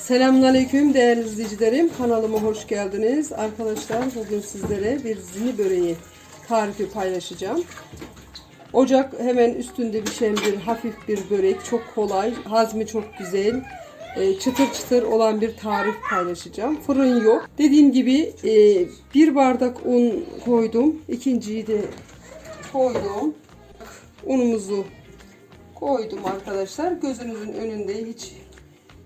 Selamünaleyküm değerli izleyicilerim. Kanalıma hoş geldiniz. Arkadaşlar bugün sizlere bir zini böreği tarifi paylaşacağım. Ocak hemen üstünde pişen bir hafif bir börek. Çok kolay, hazmi çok güzel. e, Çıtır çıtır olan bir tarif paylaşacağım. Fırın yok. Dediğim gibi e, bir bardak un koydum. İkinciyi de koydum. Unumuzu koydum arkadaşlar. Gözünüzün önünde hiç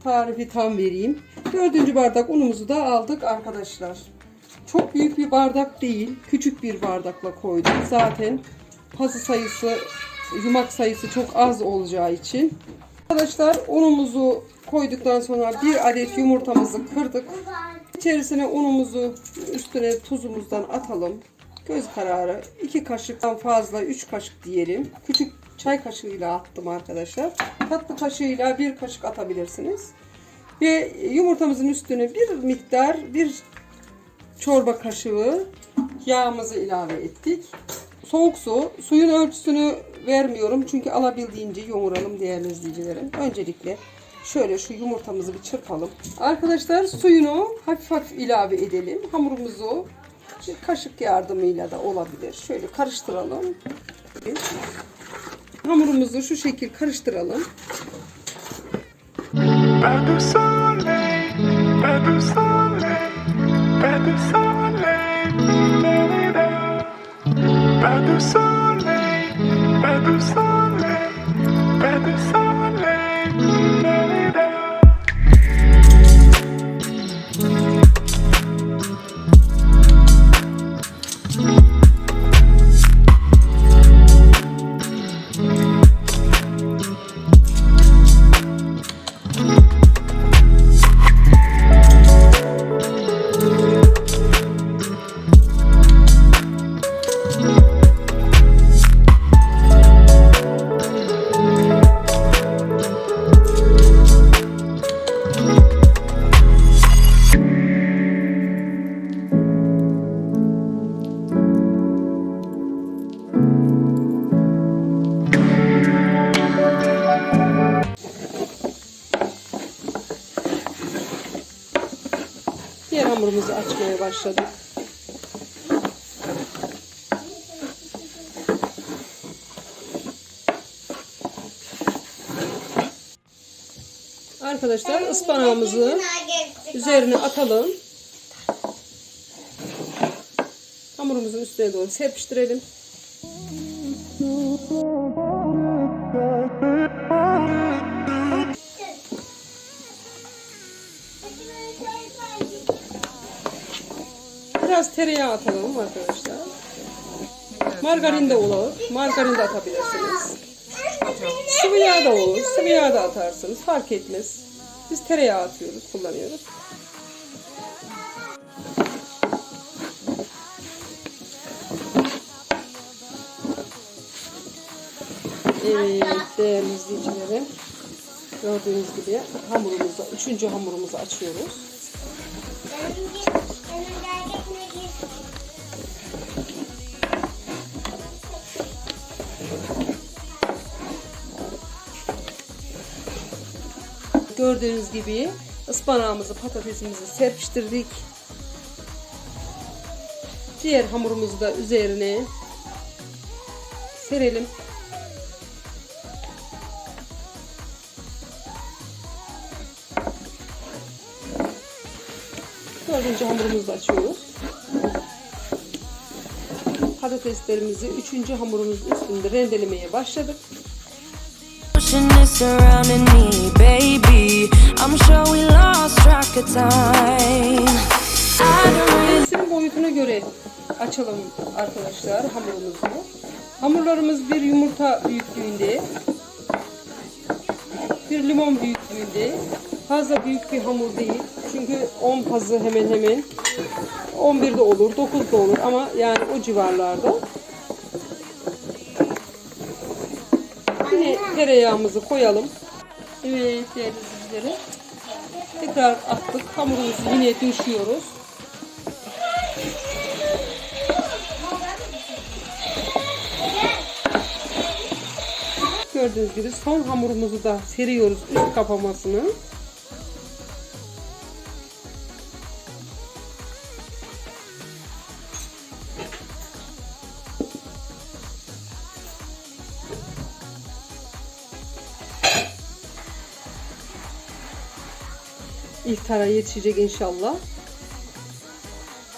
tarifi tam vereyim. Dördüncü bardak unumuzu da aldık arkadaşlar. Çok büyük bir bardak değil. Küçük bir bardakla koydum. Zaten pazı sayısı, yumak sayısı çok az olacağı için. Arkadaşlar unumuzu koyduktan sonra bir adet yumurtamızı kırdık. İçerisine unumuzu üstüne tuzumuzdan atalım. Göz kararı 2 kaşıktan fazla 3 kaşık diyelim. Küçük çay kaşığıyla attım arkadaşlar. Tatlı kaşığıyla bir kaşık atabilirsiniz. Ve yumurtamızın üstüne bir miktar bir çorba kaşığı yağımızı ilave ettik. Soğuk su. Suyun ölçüsünü vermiyorum çünkü alabildiğince yoğuralım değerli izleyicilerim. Öncelikle şöyle şu yumurtamızı bir çırpalım. Arkadaşlar suyunu hafif hafif ilave edelim. Hamurumuzu bir kaşık yardımıyla da olabilir. Şöyle karıştıralım. Hamurumuzu şu şekil karıştıralım. Pas başladık. Arkadaşlar ıspanağımızı üzerine atalım. Hamurumuzun üstüne doğru serpiştirelim. Biraz tereyağı atalım arkadaşlar. Margarin de olur. Margarin de atabilirsiniz. Sıvı yağ da olur. Sıvı yağ da atarsınız. Fark etmez. Biz tereyağı atıyoruz, kullanıyoruz. Evet değerli izleyicilerim. Gördüğünüz gibi hamurumuzu, üçüncü hamurumuzu açıyoruz. Gördüğünüz gibi ıspanağımızı, patatesimizi serpiştirdik. Diğer hamurumuzu da üzerine serelim. Dördüncü hamurumuzu açıyoruz. Patateslerimizi üçüncü hamurumuzun üstünde rendelemeye başladık. Ocean is surrounding me, baby. I'm sure we lost track of time. Patatesin boyutuna göre açalım arkadaşlar hamurumuzu. Hamurlarımız bir yumurta büyüklüğünde, bir limon büyüklüğünde. Fazla büyük bir hamur değil. Çünkü 10 pazı hemen hemen 11 de olur, 9 da olur ama yani o civarlarda. Yine tereyağımızı koyalım. Evet değerli izleyicilerim. Tekrar attık. Hamurumuzu yine döşüyoruz. Gördüğünüz gibi son hamurumuzu da seriyoruz üst kapamasını. İftara yetişecek inşallah.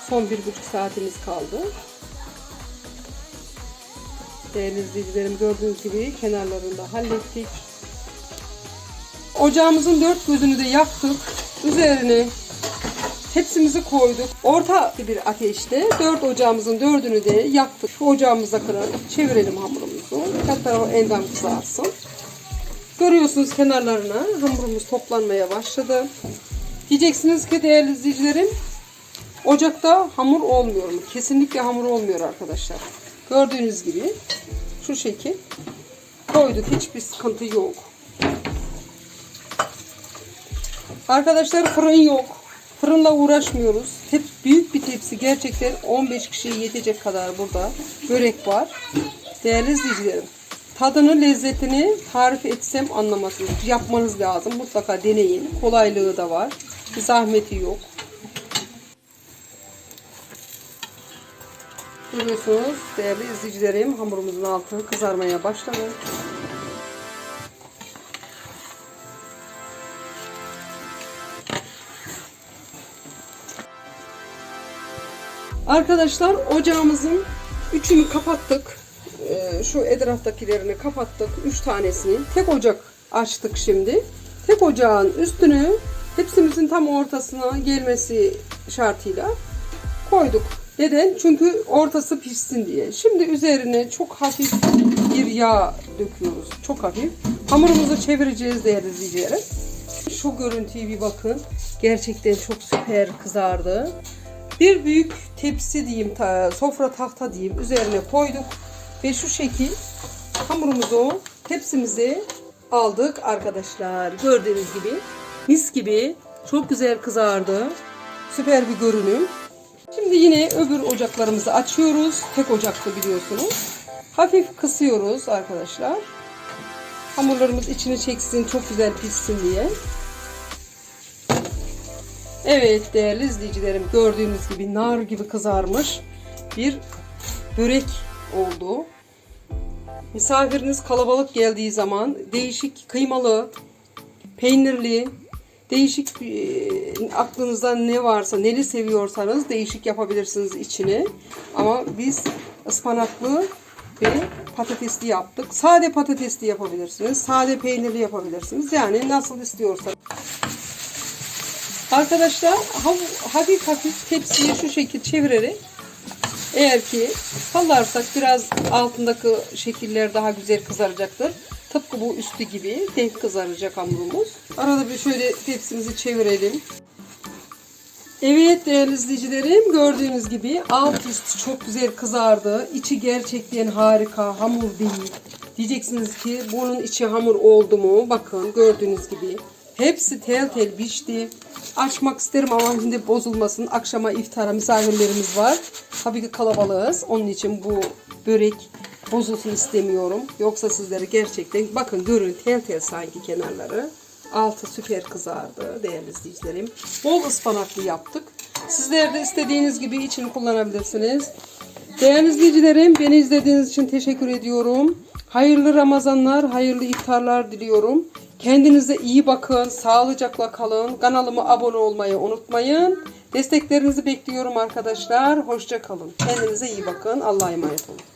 Son bir buçuk saatimiz kaldı. Değerli izleyicilerim gördüğünüz gibi kenarlarını da hallettik. Ocağımızın dört gözünü de yaktık. Üzerine tepsimizi koyduk. Orta bir ateşte dört ocağımızın dördünü de yaktık. Şu ocağımıza kadar çevirelim hamurumuzu. Hatta endam kızarsın. Görüyorsunuz kenarlarına hamurumuz toplanmaya başladı. Diyeceksiniz ki değerli izleyicilerim ocakta hamur olmuyor mu? Kesinlikle hamur olmuyor arkadaşlar. Gördüğünüz gibi şu şekil koyduk. Hiçbir sıkıntı yok. Arkadaşlar fırın yok. Fırınla uğraşmıyoruz. Hep büyük bir tepsi. Gerçekten 15 kişiye yetecek kadar burada börek var. Değerli izleyicilerim. Tadını, lezzetini tarif etsem anlamazsınız. Yapmanız lazım. Mutlaka deneyin. Kolaylığı da var. Bir zahmeti yok. Görüyorsunuz değerli izleyicilerim hamurumuzun altı kızarmaya başladı. Arkadaşlar ocağımızın üçünü kapattık. Ee, şu etraftakilerini kapattık. Üç tanesini. Tek ocak açtık şimdi. Tek ocağın üstünü hepsimizin tam ortasına gelmesi şartıyla koyduk. Neden? Çünkü ortası pişsin diye. Şimdi üzerine çok hafif bir yağ döküyoruz. Çok hafif. Hamurumuzu çevireceğiz değerli izleyicilerim. Şu görüntüye bir bakın. Gerçekten çok süper kızardı. Bir büyük tepsi diyeyim, sofra tahta diyeyim üzerine koyduk. Ve şu şekil hamurumuzu tepsimize aldık arkadaşlar. Gördüğünüz gibi mis gibi çok güzel kızardı. Süper bir görünüm. Şimdi yine öbür ocaklarımızı açıyoruz. Tek ocaklı biliyorsunuz. Hafif kısıyoruz arkadaşlar. Hamurlarımız içini çeksin, çok güzel pişsin diye. Evet değerli izleyicilerim gördüğünüz gibi nar gibi kızarmış bir börek oldu. Misafiriniz kalabalık geldiği zaman değişik kıymalı, peynirli, değişik aklınızda ne varsa, neli seviyorsanız değişik yapabilirsiniz içine. Ama biz ıspanaklı ve patatesli yaptık. Sade patatesli yapabilirsiniz, sade peynirli yapabilirsiniz. Yani nasıl istiyorsanız. Arkadaşlar hafif hafif tepsiyi şu şekil çevirerek eğer ki sallarsak biraz altındaki şekiller daha güzel kızaracaktır. Tıpkı bu üstü gibi denk kızaracak hamurumuz. Arada bir şöyle tepsimizi çevirelim. Evet değerli izleyicilerim gördüğünüz gibi alt üst çok güzel kızardı. İçi gerçekten harika hamur değil. Diyeceksiniz ki bunun içi hamur oldu mu? Bakın gördüğünüz gibi. Hepsi tel tel pişti. Açmak isterim ama şimdi bozulmasın. Akşama iftara misafirlerimiz var. Tabii ki kalabalığız. Onun için bu börek bozulsun istemiyorum. Yoksa sizlere gerçekten bakın görün tel tel sanki kenarları. Altı süper kızardı değerli izleyicilerim. Bol ıspanaklı yaptık. Sizler de istediğiniz gibi için kullanabilirsiniz. Değerli izleyicilerim beni izlediğiniz için teşekkür ediyorum. Hayırlı Ramazanlar, hayırlı iftarlar diliyorum. Kendinize iyi bakın, sağlıcakla kalın. Kanalıma abone olmayı unutmayın. Desteklerinizi bekliyorum arkadaşlar. Hoşça kalın. Kendinize iyi bakın. Allah'a emanet olun.